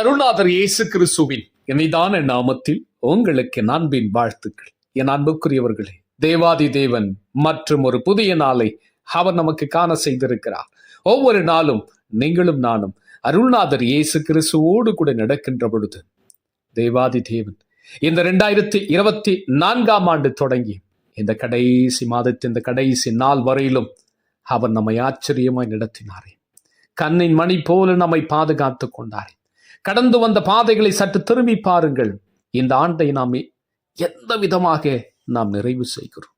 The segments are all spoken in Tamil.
அருள்நாதர் இயேசு கிறிஸ்துவின் இனிதான நாமத்தில் உங்களுக்கு என் அன்பின் வாழ்த்துக்கள். என் அன்புக்குரியவர்களே தேவாதி தேவன் மற்றும் ஒரு புதிய நாளை அவர் நமக்கு காண செய்திருக்கிறார். ஒவ்வொரு நாளும் நீங்களும் நானும் அருள்நாதர் இயேசு கிறிஸ்துவோடு கூட நடக்கின்ற பொழுது தேவாதி தேவன் இந்த ரெண்டாயிரத்தி இருபத்தி நான்காம் ஆண்டு தொடங்கி இந்த கடைசி மாதத்தின் இந்த கடைசி நாள் வரையிலும் அவர் நம்மை ஆச்சரியமாய் நடத்தினாரே. கண்ணின் மணி போல நம்மை பாதுகாத்து கொண்டாரே. கடந்து வந்த பாதைகளை சற்று திரும்பி பாருங்கள். இந்த ஆண்டை நாம் எந்த விதமாக நாம் நிறைவு செய்கிறோம்.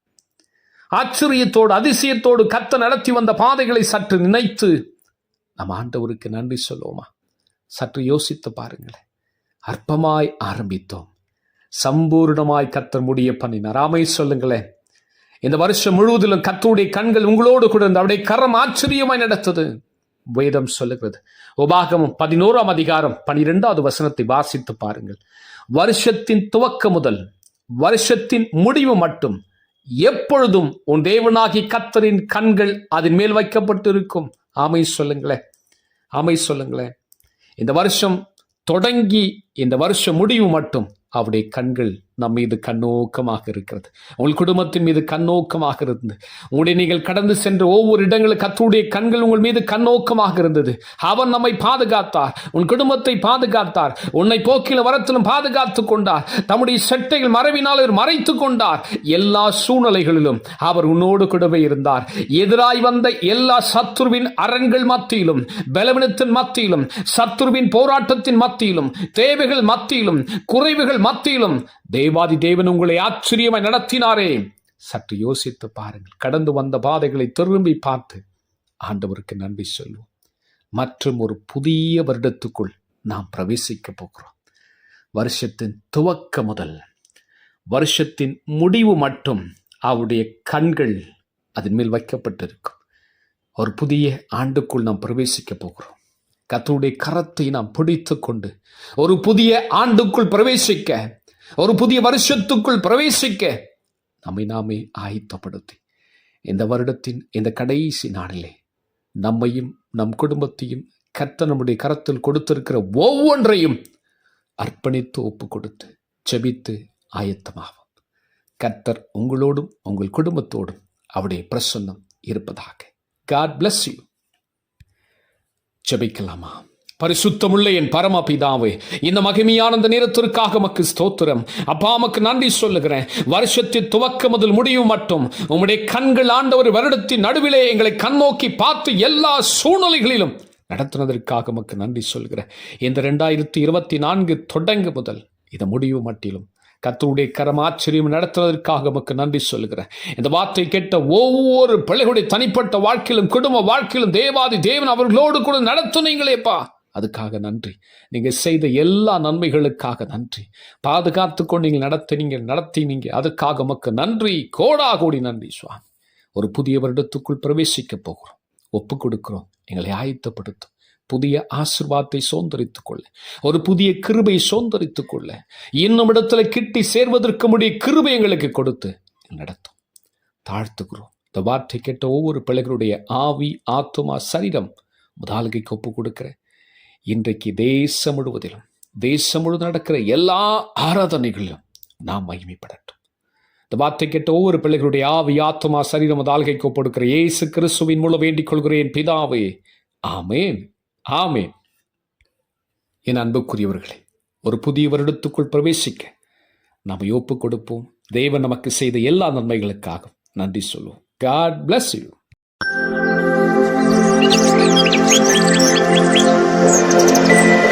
ஆச்சரியத்தோடு அதிசயத்தோடு கத்த நடத்தி வந்த பாதைகளை சற்று நினைத்து நம் ஆண்டவருக்கு நன்றி சொல்லுவோமா? சற்று யோசித்து பாருங்களேன். அற்பமாய் ஆரம்பித்தோம். சம்பூர்ணமாய் கத்த முடிய பண்ணினார். ஆமை சொல்லுங்களேன். இந்த வருஷம் முழுவதிலும் கத்தருடைய கண்கள் உங்களோடு கூட இருந்த அவருடைய கரம் ஆச்சரியமாய் நடத்தது. வேதம் சொல்லுகிறது. உபாகமும் பதினோராம் அதிகாரம் பனிரெண்டாவது வசனத்தை வாசித்து பாருங்கள். வருஷத்தின் துவக்க முதல் வருஷத்தின் முடிவு மட்டும் எப்பொழுதும் உன் தேவனாகி கத்தரின் கண்கள் அதன் மேல் வைக்கப்பட்டிருக்கும். ஆமை சொல்லுங்களேன். ஆமை சொல்லுங்களேன். இந்த வருஷம் தொடங்கி இந்த வருஷம் முடிவு மட்டும் அவருடைய கண்கள் நம் மீது கண்ணோக்கமாக இருக்கிறது. உங்கள் குடும்பத்தின் மீது கண்ணோக்கமாக இருந்தது. உங்களுடைய நீங்கள் கடந்து சென்ற ஒவ்வொரு இடங்களும் கத்தருடைய கண்கள் உங்கள் மீது கண்ணோக்கமாக இருந்தது. அவன் நம்மை பாதுகாத்தார். உன் குடும்பத்தை பாதுகாத்தார். உன்னை போக்கில வரத்திலும் பாதுகாத்து கொண்டார். தம்முடைய செட்டைகள் மறைவினால் அவர் மறைத்து கொண்டார். எல்லா சூழ்நிலைகளிலும் அவர் உன்னோடு கூடவே இருந்தார். எதிராய் வந்த எல்லா சத்துருவின் அரண்கள் மத்தியிலும் பலவீனத்தின் மத்தியிலும் சத்துருவின் போராட்டத்தின் மத்தியிலும் தேவைகள் மத்தியிலும் குறைவுகள் மத்தியிலும் தேவாதி தேவன் உங்களை ஆச்சரியமாய் நடத்தினாரே. சற்று யோசித்து பாருங்கள். கடந்து வந்த பாதைகளை திரும்பி பார்த்து ஆண்டவருக்கு நன்றி சொல்வோம். மற்றும் ஒரு புதிய வருடத்துக்குள் நாம் பிரவேசிக்க போகிறோம். வருஷத்தின் துவக்க முதல் வருஷத்தின் முடிவு மட்டும் அவருடைய கண்கள் அதன் மேல் வைக்கப்பட்டிருக்கும். ஒரு புதிய ஆண்டுக்குள் நாம் பிரவேசிக்க போகிறோம். கத்தருடைய கரத்தை நாம் பிடித்து கொண்டு ஒரு புதிய ஆண்டுக்குள் பிரவேசிக்க ஒரு புதிய வருஷத்துக்குள் பிரவேசிக்க நம்மை நாமே ஆயத்தப்படுத்தி இந்த வருடத்தின் இந்த கடைசி நாளிலே நம்மையும் நம் குடும்பத்தையும் கர்த்த நம்முடைய கரத்தில் கொடுத்திருக்கிற ஒவ்வொன்றையும் அர்ப்பணித்து ஒப்பு கொடுத்து செபித்து ஆயத்தமாகும் கர்த்தர் உங்களோடும் உங்கள் குடும்பத்தோடும் அவருடைய பிரசன்னம் இருப்பதாக. காட் பிளஸ் யூ ஜெபிக்கலாமா? பரிசுத்தமுள்ள என் பரம பிதாவே இந்த மகிமையான இந்த நேரத்திற்காக மக்கு ஸ்தோத்திரம். அப்பா மக்கு நன்றி சொல்லுகிறேன். வருஷத்தின் துவக்க முதல் முடிவு மட்டும். உம்முடைய கண்கள் ஆண்ட ஒரு வருடத்தின் நடுவிலே எங்களை கண்ணோக்கி பார்த்து எல்லா சூழ்நிலைகளிலும் நடத்தினதற்காக மக்கு நன்றி சொல்கிறேன் இந்த ரெண்டாயிரத்தி இருபத்தி நான்கு தொடங்க முதல் இந்த முடிவு மட்டிலும் கத்தருடைய கரம் ஆச்சரியம் நடத்துவதற்காக நமக்கு நன்றி சொல்கிறேன் இந்த வார்த்தை கேட்ட ஒவ்வொரு பிள்ளைகளுடைய தனிப்பட்ட வாழ்க்கையிலும் குடும்ப வாழ்க்கையிலும் தேவாதி தேவன் அவர்களோடு கூட நடத்துனீங்களேப்பா. அதுக்காக நன்றி. நீங்கள் செய்த எல்லா நன்மைகளுக்காக நன்றி. பாதுகாத்து கொண்டு நீங்கள் நடத்தி நடத்தினீங்க அதுக்காக மக்கு நன்றி. கோடா கோடி நன்றி சுவாமி. ஒரு புதிய வருடத்துக்குள் பிரவேசிக்க போகிறோம். ஒப்பு கொடுக்கிறோம். எங்களை ஆயத்தப்படுத்தும். புதிய ஆசிர்வாதத்தை சோந்தரித்துக் கொள்ள. ஒரு புதிய கிருபை சோந்தரித்துக் கொள்ள. இன்னும் இடத்துல கிட்டி சேர்வதற்கு முடிய கிருபை எங்களுக்கு கொடுத்து நடத்தும். தாழ்த்துக்கிறோம் இந்த வார்த்தை கேட்ட ஒவ்வொரு பிள்ளைகளுடைய ஆவி ஆத்மா சரீரம் முதலாளிக்கு ஒப்பு கொடுக்கிறேன். இன்றைக்கு தேசம் முழுவதிலும் தேசம் முழுவதும் நடக்கிற எல்லா ஆராதனைகளிலும் நாம் மகிமைப்படட்டும். இந்த வார்த்தை கேட்ட ஒவ்வொரு பிள்ளைகளுடைய ஆவி ஆத்மா சரீரம் முதலாளிக்கு ஒப்பு கொடுக்கிற இயேசு கிறிஸ்துவின் மூலம் வேண்டிக் கொள்கிறேன் பிதாவே. ஆமேன். ஆமேன். என் அன்புக்குரியவர்களே ஒரு புதிய வருடத்துக்குள் பிரவேசிக்க நாம் ஒப்பு கொடுப்போம். தேவன் நமக்கு செய்த எல்லா நன்மைகளுக்காக நன்றி சொல்லுவோம். God bless you Thank you.